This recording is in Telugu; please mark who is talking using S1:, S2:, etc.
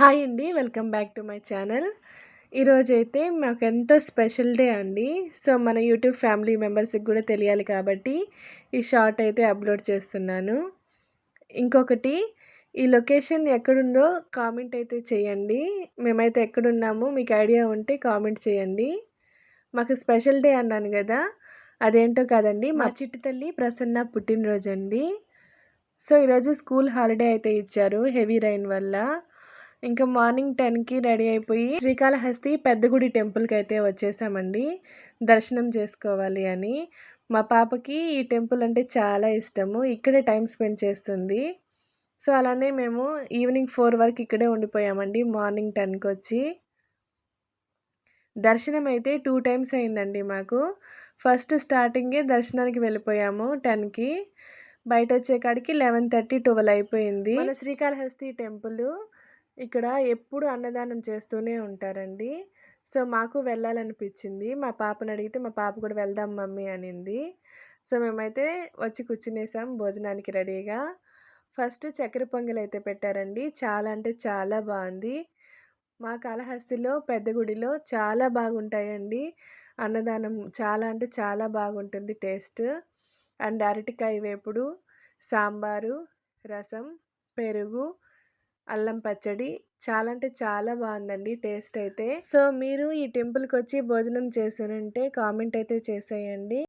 S1: హాయ్ అండి welcome back to my channel. ఈరోజైతే మాకు ఎంతో స్పెషల్ డే అండి. సో మన యూట్యూబ్ ఫ్యామిలీ మెంబర్స్కి కూడా తెలియాలి కాబట్టి ఈ షార్ట్ అయితే అప్లోడ్ చేస్తున్నాను. ఇంకొకటి ఈ లొకేషన్ ఎక్కడుందో కామెంట్ అయితే చేయండి. మేమైతే ఎక్కడున్నామో మీకు ఐడియా ఉంటే కామెంట్ చేయండి. మాకు స్పెషల్ డే అన్నాను కదా అదేంటో కాదండి మా చిట్టి తల్లి ప్రసన్న పుట్టినరోజు అండి సో ఈరోజు స్కూల్ హాలిడే అయితే ఇచ్చారు హెవీ రైన్ వల్ల. ఇంకా మార్నింగ్ టెన్కి రెడీ అయిపోయి శ్రీకాళహస్తి పెద్దగుడి టెంపుల్కి అయితే వచ్చేసామండి. దర్శనం చేసుకోవాలి అని. మా పాపకి ఈ టెంపుల్ అంటే చాలా ఇష్టము. ఇక్కడే టైం స్పెండ్ చేస్తుంది. సో అలానే మేము ఈవినింగ్ ఫోర్ వరకు ఇక్కడే ఉండిపోయామండి. మార్నింగ్ టెన్కి వచ్చి. దర్శనం అయితే టూ టైమ్స్ అయిందండి మాకు. ఫస్ట్ స్టార్టింగే దర్శనానికి వెళ్ళిపోయాము టెన్కి. బయట వచ్చే కాడికి లెవెన్ థర్టీ ట్వెల్వ్ అయిపోయింది. మన శ్రీకాళహస్తి టెంపుల్ ఇక్కడ ఎప్పుడు అన్నదానం చేస్తూనే ఉంటారండి. సో మాకు వెళ్ళాలనిపించింది. మా పాపను అడిగితే మా పాప కూడా వెళ్దాం మమ్మీ అనింది. సో మేమైతే వచ్చి కూర్చునేసాం భోజనానికి రెడీగా. ఫస్ట్ చక్కెర పొంగల్ అయితే పెట్టారండి. చాలా అంటే చాలా బాగుంది. మా కాళహస్తిలో పెద్ద గుడిలో చాలా బాగుంటాయండి. అన్నదానం చాలా అంటే చాలా బాగుంటుంది టేస్ట్. అండ్ అరటికాయ వేపుడు సాంబారు రసం పెరుగు అల్లం పచ్చడి. చాలా అంటే చాలా బాగుందండి టేస్ట్ అయితే. సో మీరు ఈ టెంపుల్కి వచ్చి భోజనం చేశారంటే కామెంట్ అయితే చేసేయండి.